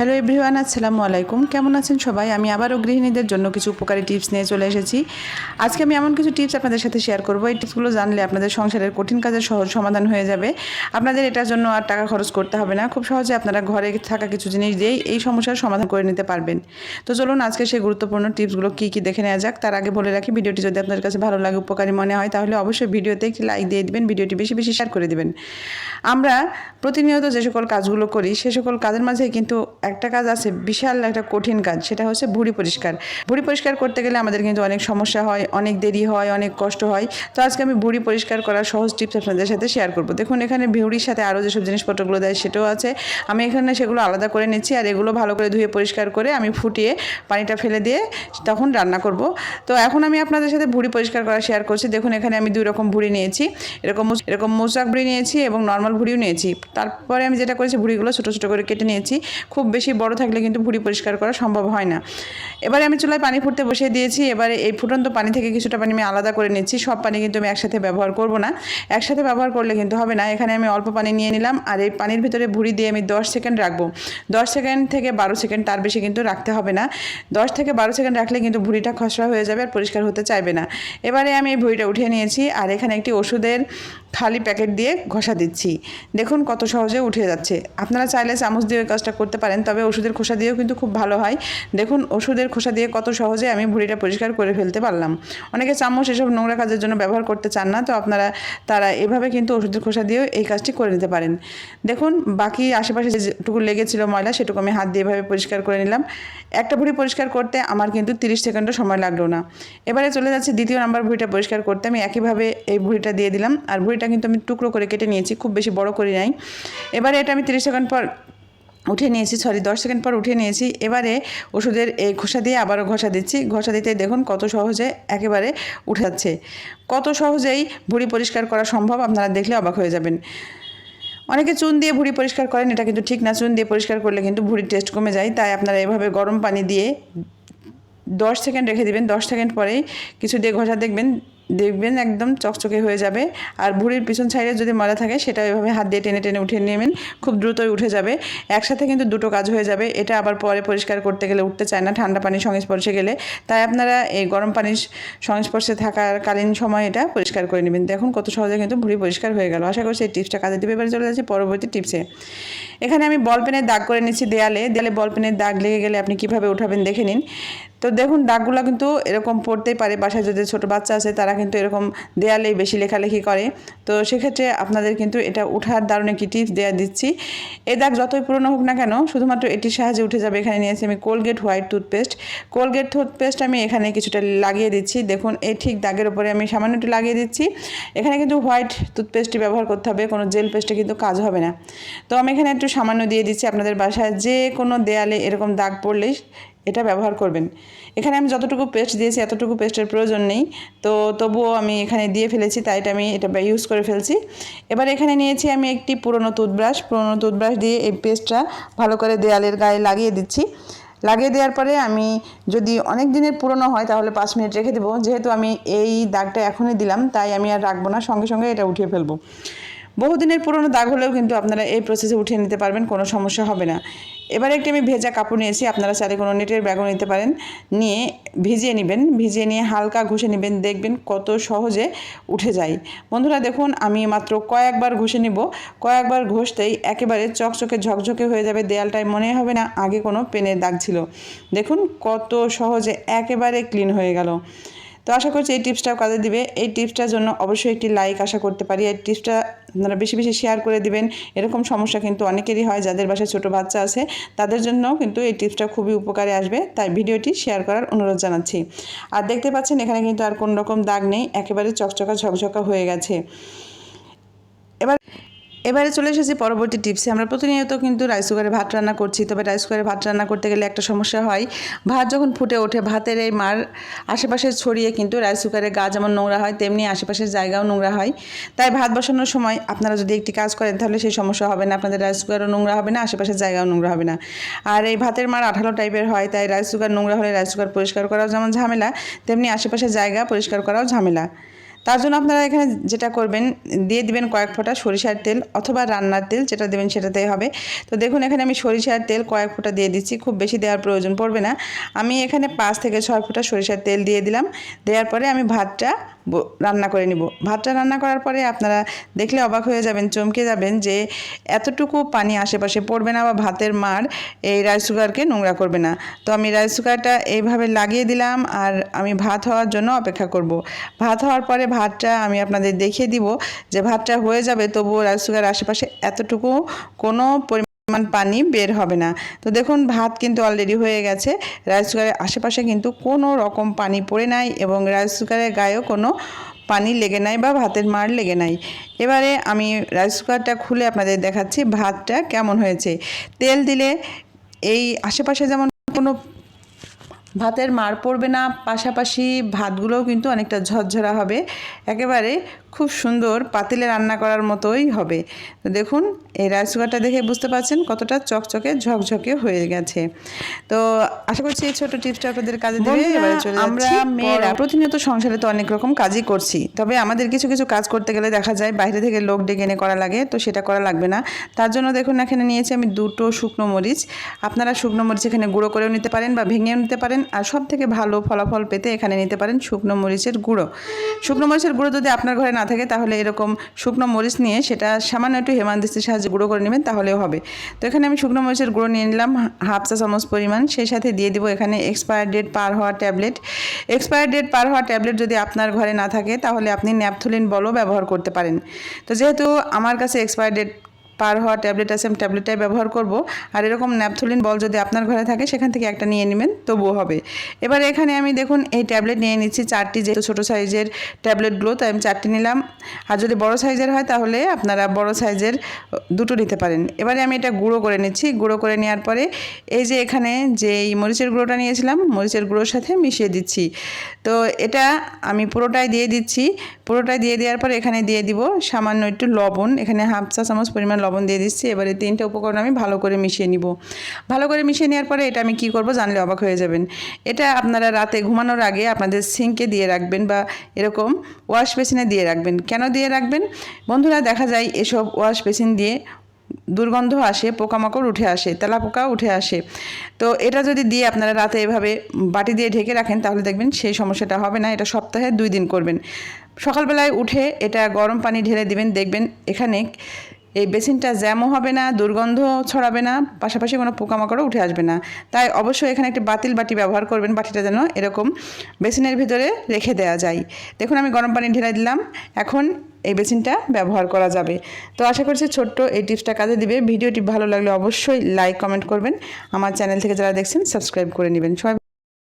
Hello everyone আসসালামু আলাইকুম কেমন আছেন সবাই? আমি আবারও গৃহিণীদের জন্য কিছু উপকারী টিপস নিয়ে চলে এসেছি। আজকে আমি এমন কিছু টিপস আপনাদের সাথে শেয়ার করব। এই টিপসগুলো জানলে আপনাদের সংসারের কঠিন কাজের সহজ সমাধান হয়ে যাবে। আপনাদের এটার জন্য আর টাকা খরচ করতে হবে না। খুব সহজে আপনারা ঘরে থাকা কিছু জিনিস দিয়েই এই সমস্যার সমাধান করে নিতে পারবেন। তো চলুন আজকে সেই গুরুত্বপূর্ণ টিপসগুলো কী কী দেখে নেওয়া যাক। তার আগে বলে রাখি, ভিডিওটি যদি আপনাদের কাছে ভালো লাগে, উপকারী মনে হয়, তাহলে অবশ্যই ভিডিওতে একটি লাইক দিয়ে দিবেন, ভিডিওটি বেশি বেশি শেয়ার করে দিবেন। আমরা প্রতিনিয়ত যে সকল কাজগুলো করি, সে সকল কাজের মাঝে কিন্তু একটা কাজ আছে বিশাল একটা কঠিন কাজ, সেটা হচ্ছে ভুঁড়ি পরিষ্কার। ভুঁড়ি পরিষ্কার করতে গেলে আমাদের কিন্তু অনেক সমস্যা হয়, অনেক দেরি হয়, অনেক কষ্ট হয়। তো আজকে আমি ভুঁড়ি পরিষ্কার করার সহজ টিপস আপনাদের সাথে শেয়ার করব। দেখুন, এখানে ভুঁড়ির সাথে আরও যেসব জিনিসপত্রগুলো দেয় সেটাও আছে। আমি এখানে সেগুলো আলাদা করে নিচ্ছি আর এগুলো ভালো করে ধুয়ে পরিষ্কার করে আমি ফুটিয়ে পানিটা ফেলে দিয়ে তখন রান্না করব। তো এখন আমি আপনাদের সাথে ভুঁড়ি পরিষ্কার করা শেয়ার করছি। দেখুন, এখানে আমি দুই রকম ভুঁড়ি নিয়েছি। এরকম এরকম মোচাক ভুঁড়ি নিয়েছি এবং নর্মাল ভুঁড়িও নিয়েছি। তারপরে আমি যেটা করেছি, ভুঁড়িগুলো ছোটো ছোটো করে কেটে নিয়েছি। খুব বেশি বড় থাকলে কিন্তু ভুঁড়ি পরিষ্কার করা সম্ভব হয় না। এবারে আমি চুলায় পানি ফুটতে বসিয়ে দিয়েছি। এবারে এই ফুটন্ত পানি থেকে কিছুটা পানি আমি আলাদা করে নিচ্ছি। সব পানি কিন্তু আমি একসাথে ব্যবহার করব না। একসাথে ব্যবহার করলে কিন্তু হবে না। এখানে আমি অল্প পানি নিয়ে নিলাম। আর এই পানির ভিতরে ভুঁড়ি দিয়ে আমি দশ সেকেন্ড রাখব। দশ সেকেন্ড থেকে বারো সেকেন্ড তার বেশি কিন্তু রাখতে হবে না। দশ থেকে বারো সেকেন্ড রাখলে কিন্তু ভুঁড়িটা খসড়া হয়ে যাবে আর পরিষ্কার হতে চাইবে না। এবারে আমি এই ভুঁড়িটা উঠিয়ে নিয়েছি। আর এখানে একটি ওষুধের খালি প্যাকেট দিয়ে ঘষা দিচ্ছি। দেখুন কত সহজে উঠে যাচ্ছে। আপনারা চাইলে চামচ দিয়ে ওই কাজটা করতে পারেন, তবে ওষুধের খোসা দিয়েও কিন্তু খুব ভালো হয়। দেখুন, ওষুধের খোসা দিয়ে কত সহজে আমি ভুঁড়িটা পরিষ্কার করে ফেলতে পারলাম। অনেকে চামচ এসব নোংরা কাজের জন্য ব্যবহার করতে চান না, তো আপনারা, তারা এভাবে কিন্তু ওষুধের খোসা দিয়েও এই কাজটি করে নিতে পারেন। দেখুন, বাকি আশেপাশে যেটুকু লেগেছিল ময়লা, সেটুকু আমি হাত দিয়ে এভাবে পরিষ্কার করে নিলাম। একটা ভুঁড়ি পরিষ্কার করতে আমার কিন্তু তিরিশ সেকেন্ডও সময় লাগল না। এবারে চলে যাচ্ছে দ্বিতীয় নাম্বার ভুঁড়িটা পরিষ্কার করতে। আমি একইভাবে এই ভুঁড়িটা দিয়ে দিলাম, আর ভুঁড়িটা কিন্তু আমি টুকরো করে কেটে নিয়েছি, খুব বেশি বড় করি নাই। এবারে এটা আমি তিরিশ সেকেন্ড পর উঠে নিয়েছি সরি দশ সেকেন্ড পর উঠে নিয়েছি। এবারে ওষুধের এই ঘষা দিয়ে আবারও ঘষা দিচ্ছি। ঘষা দিতে দেখুন কত সহজে একেবারে উঠে যাচ্ছে। কত সহজেই ভুঁড়ি পরিষ্কার করা সম্ভব আপনারা দেখলে অবাক হয়ে যাবেন। অনেকে চুন দিয়ে ভুঁড়ি পরিষ্কার করেন, এটা কিন্তু ঠিক না। চুন দিয়ে পরিষ্কার করলে কিন্তু ভুঁড়ির টেস্ট কমে যায়। তাই আপনারা এভাবে গরম পানি দিয়ে দশ সেকেন্ড রেখে দিবেন। দশ সেকেন্ড পরেই কিছু দিয়ে ঘষা দেখবেন। দেখবেন একদম চকচকে হয়ে যাবে। আর ভুঁড়ির পিছন সাইডে যদি ময়লা থাকে, সেটা এভাবে হাত দিয়ে টেনে টেনে উঠিয়ে নেবেন। খুব দ্রুতই উঠে যাবে। একসাথে কিন্তু দুটো কাজ হয়ে যাবে। এটা আবার পরে পরিষ্কার করতে গেলে উঠতে চায় না, ঠান্ডা পানির সংস্পর্শে গেলে। তাই আপনারা এই গরম পানির সংস্পর্শে থাকার কালীন সময় এটা পরিষ্কার করে নেবেন। দেখুন কত সহজে কিন্তু ভুঁড়ি পরিষ্কার হয়ে গেল। আশা করছি এই টিপসটা কাজে দিবে। এবারে চলে যাচ্ছি পরবর্তী টিপসে। এখানে আমি বল পেনের দাগ করে নিচ্ছি দেয়ালে। দেয়ালে বল পেনের দাগ লেগে গেলে আপনি কীভাবে উঠাবেন দেখে নিন। তো দেখুন, দাগগুলো কিন্তু এরকম পড়তেই পারে। বাসায় যদি ছোটো বাচ্চা আছে, তারা কিন্তু এরকম দেয়ালেই বেশি লেখালেখি করে। তো সেক্ষেত্রে আপনাদের কিন্তু এটা উঠার দারুণ একটি টিপস দেওয়া দিচ্ছি। এ দাগ যতই পুরনো হোক না কেন, শুধুমাত্র এটির সাহায্যে উঠে যাবে। এখানে নিয়েছি আমি Colgate white toothpaste Colgate toothpaste আমি এখানে কিছুটা লাগিয়ে দিচ্ছি। দেখুন এই ঠিক দাগের উপরে আমি সামান্য একটু লাগিয়ে দিচ্ছি। এখানে কিন্তু হোয়াইট টুথপেস্টটি ব্যবহার করতে হবে। কোনো জেল পেস্টে কিন্তু কাজ হবে না। তো আমি এখানে একটু সামান্য দিয়ে দিচ্ছি আপনাদের বাসায়। যে কোনো দেয়ালে এরকম দাগ পড়লেই এটা ব্যবহার করবেন। এখানে আমি যতটুকু পেস্ট দিয়েছি, এতটুকু পেস্টের প্রয়োজন নেই। তো তবুও আমি এখানে দিয়ে ফেলেছি, তাই এটা আমি এটা ইউজ করে ফেলছি। এবার এখানে নিয়েছি আমি একটি পুরনো টুথব্রাশ পুরনো টুথব্রাশ দিয়ে এই পেস্টটা ভালো করে দেয়ালের গায়ে লাগিয়ে দিচ্ছি। লাগিয়ে দেওয়ার পরে আমি যদি অনেক দিনের পুরনো হয়, তাহলে পাঁচ মিনিট রেখে দেবো। যেহেতু আমি এই দাগটা এখনই দিলাম, তাই আমি আর রাখব না। সঙ্গে সঙ্গে এটা উঠিয়ে ফেলব। বহুদিনের পুরনো দাগ হলেও কিন্তু আপনারা এই প্রসেসে উঠিয়ে নিতে পারবেন, কোনো সমস্যা হবে না। এবার একটি আমি ভেজা কাপড় নিয়েছি, আপনারা চাইলে কোনো নেটের ব্যাগও নিতে পারেন। নিয়ে ভিজিয়ে নেবেন, ভিজিয়ে নিয়ে হালকা ঘষে নেবেন, দেখবেন কত সহজে উঠে যায়। বন্ধুরা, দেখুন, আমি মাত্র কয়েকবার ঘষে নিব। কয়েকবার ঘষতেই একেবারে চকচকে ঝকঝকে হয়ে যাবে, দেয়ালটায় মনে হবে না আগে কোনো পেনের দাগ ছিল। দেখুন, কত সহজে একেবারে ক্লিন হয়ে গেল। তো আশা করছি এই টিপসটাও কাজে দিবে। এই টিপসটার জন্য অবশ্যই একটি লাইক আশা করতে পারি। এই টিপসটা আপনারা বেশি বেশি শেয়ার করে দিবেন। এরকম সমস্যা কিন্তু অনেকেরই হয়, যাদের বাসায় ছোট বাচ্চা আছে, তাদের জন্য কিন্তু এই টিপসটা খুবই উপকারে আসবে। তাই ভিডিওটি শেয়ার করার অনুরোধ জানাচ্ছি। আর দেখতে পাচ্ছেন, এখানে কিন্তু আর কোনো রকম দাগ নেই। একেবারে চকচকা ঝকঝকা হয়ে গেছে। এবার এবারে চলে এসেছি পরবর্তী টিপসে। আমরা প্রতিনিয়ত কিন্তু রাইস কুকারে ভাত রান্না করছি, তবে রাইস কুকারে ভাত রান্না করতে গেলে একটা সমস্যা হয়। ভাত যখন ফুটে ওঠে, ভাতের এই মার আশেপাশে ছড়িয়ে কিন্তু রাইস কুকারে গা যেমন নোংরা হয়, তেমনি আশেপাশের জায়গাও নোংরা হয়। তাই ভাত বসানোর সময় আপনারা যদি একটি কাজ করেন, তাহলে সেই সমস্যা হবে না। আপনাদের রাইস কুকারও নোংরা হবে না, আশেপাশের জায়গাও নোংরা হবে না। আর এই ভাতের মার আঠালো টাইপের হয়, তাই রাইস কুকার নোংরা হলে রাইস কুকার পরিষ্কার করাও যেমন ঝামেলা, তেমনি আশেপাশের জায়গা পরিষ্কার করাও ঝামেলা। তার জন্য আপনারা এখানে যেটা করবেন, দিয়ে দিবেন কয়েক ফোঁটা সরিষার তেল অথবা রান্নার তেল, যেটা দেবেন সেটাতেই হবে। তো দেখুন, এখানে আমি সরিষার তেল কয়েক ফোঁটা দিয়ে দিচ্ছি, খুব বেশি দেওয়ার প্রয়োজন পড়বে না। আমি এখানে পাঁচ থেকে ছয় ফোঁটা সরিষার তেল দিয়ে দিলাম। দেওয়ার পরে আমি ভাতটা রান্না করে নিব। ভাতটা রান্না করার পরে আপনারা দেখলে অবাক হয়ে যাবেন, চমকে যাবেন যে এতটুকু পানি আশেপাশে পড়বে না বা ভাতের মার এই রাইস কুকারকে নোংরা করবে না। তো আমি রাইস কুকারটা এইভাবে লাগিয়ে দিলাম আর আমি ভাত হওয়ার জন্য অপেক্ষা করব। ভাত হওয়ার পরে ভাতটা আমি আপনাদের দেখিয়ে দিব যে ভাতটা হয়ে যাবে, তবুও রাইস কুকার আশেপাশে এতটুকু কোনো পরিমাণ পানি বের হবে না। তো দেখুন, ভাত কিন্তু অলরেডি হয়ে গেছে। রাইস কুকারের আশেপাশে কিন্তু কোনো রকম পানি পড়ে নাই এবং রাইস কুকারের গায়েও কোনো পানি লেগে নাই বা ভাতের মার লেগে নাই। এবারে আমি রাইস কুকারটা খুলে আপনাদের দেখাচ্ছি ভাতটা কেমন হয়েছে। তেল দিলে এই আশেপাশে যেমন কোনো ভাতের মার পড়বে না পাশাপাশি ভাতগুলোও কিন্তু অনেকটা ঝরঝরা হবে। একেবারে খুব সুন্দর পাতিলে রান্না করার মতোই হবে। তো দেখুন এই রাইস কুকারটা দেখে বুঝতে পারছেন কতটা চকচকে ঝকঝকে হয়ে গেছে। তো আশা করছি এই ছোট টিপসটা আপনাদের কাজে দেবে। এবারে চলে আমরা মেয়েরা প্রতিনিয়ত সংসারে তো অনেক রকম কাজই করছি। তবে আমাদের কিছু কিছু কাজ করতে গেলে দেখা যায় বাইরে থেকে লোক ডেকে এনে করা লাগে তো সেটা করা লাগবে না। তার জন্য দেখুন এখানে নিয়েছি আমি দুটো শুকনো মরিচ। আপনারা শুকনো মরিচ এখানে গুঁড়ো করেও নিতে পারেন বা ভেঙেও নিতে পারেন। আর সব থেকে ভালো ফলাফল পেতে এখানে নিতে পারেন শুকনো মরিচের গুঁড়ো। শুকনো মরিচের গুঁড়ো যদি আপনার ঘরে না থাকে তাহলে এরকম শুকনো মরিচ নিয়ে সেটা সামান্য একটু হেমান্দিস্তির সাহায্যে গুঁড়ো করে নেবেন, তাহলেও হবে। তো এখানে আমি শুকনো মরিচের গুঁড়ো নিয়ে নিলাম, হাফ চা চামচ পরিমাণ। সেই সাথে দিয়ে দিব এখানে এক্সপায়ার ডেট পার হওয়া ট্যাবলেট। এক্সপায়ার ডেট পার হওয়া ট্যাবলেট যদি আপনার ঘরে না থাকে তাহলে আপনি ন্যাপথলিন বলও ব্যবহার করতে পারেন। তো যেহেতু আমার কাছে এক্সপায়ার ডেট পার হওয়া ট্যাবলেট আছে, আমি ট্যাবলেটটাই ব্যবহার করব। আর এরকম ন্যাপথলিন বল যদি আপনার ঘরে থাকে, সেখান থেকে একটা নিয়ে নেবেন, তবুও হবে। এবার এখানে আমি দেখুন, এই ট্যাবলেট নিয়ে নিচ্ছি চারটি যেহেতু ছোটো সাইজের ট্যাবলেটগুলো, তাই আমি চারটি নিলাম। আর যদি বড় সাইজের হয়, তাহলে আপনারা বড় সাইজের দুটো নিতে পারেন। এবারে আমি এটা গুঁড়ো করে নিচ্ছি। গুঁড়ো করে নেওয়ার পরে এই যে এখানে যে এই মরিচের গুঁড়োটা নিয়েছিলাম, মরিচের গুঁড়োর সাথে মিশিয়ে দিচ্ছি। তো এটা আমি পুরোটাই দিয়ে দিচ্ছি। পুরোটাই দিয়ে দেওয়ার পর এখানে দিয়ে দিব সামান্য একটু লবণ। এখানে হাফ চা চামচ পরিমাণ দিয়ে দিচ্ছি, এবারে তিনটে উপকরণ আমি ভালো করে মিশিয়ে নিব। ভালো করে মিশিয়ে নেওয়ার পরে এটা আমি কি করব জানলে অবাক হয়ে যাবেন। এটা আপনারা রাতে ঘুমানোর আগে আপনাদের সিঙ্কে দিয়ে রাখবেন বা এরকম ওয়াশ বেসিনে দিয়ে রাখবেন। কেন দিয়ে রাখবেন? বন্ধুরা, দেখা যায় এসব ওয়াশ বেসিন দিয়ে দুর্গন্ধ আসে, পোকামাকড় উঠে আসে তেলাপোকা উঠে আসে। তো এটা যদি দিয়ে আপনারা রাতে এভাবে বাটি দিয়ে ঢেকে রাখেন, তাহলে দেখবেন সেই সমস্যাটা হবে না, এটা সপ্তাহে দুই দিন করবেন। সকালবেলায় উঠে এটা গরম পানি ঢেলে দিবেন, দেখবেন এখানে এই বেসিনটা জ্যামও হবে না দুর্গন্ধ ছড়াবে না, পাশাপাশি কোনো পোকামাকড়ও উঠে আসবে না। তাই অবশ্যই এখানে একটি বাতিল বাটি ব্যবহার করবেন, বাটিটা যেন এরকম বেসিনের ভিতরে রেখে দেওয়া যায়। দেখুন, আমি গরম পানি ঢেলে দিলাম, এখন এই বেসিনটা ব্যবহার করা যাবে। তো আশা করছি ছোট্ট এই টিপসটা কাজে দিবে। ভিডিওটি ভালো লাগলে অবশ্যই লাইক, কমেন্ট করবেন। আমার চ্যানেল থেকে যারা দেখছেন, সাবস্ক্রাইব করে নেবেন। সবাই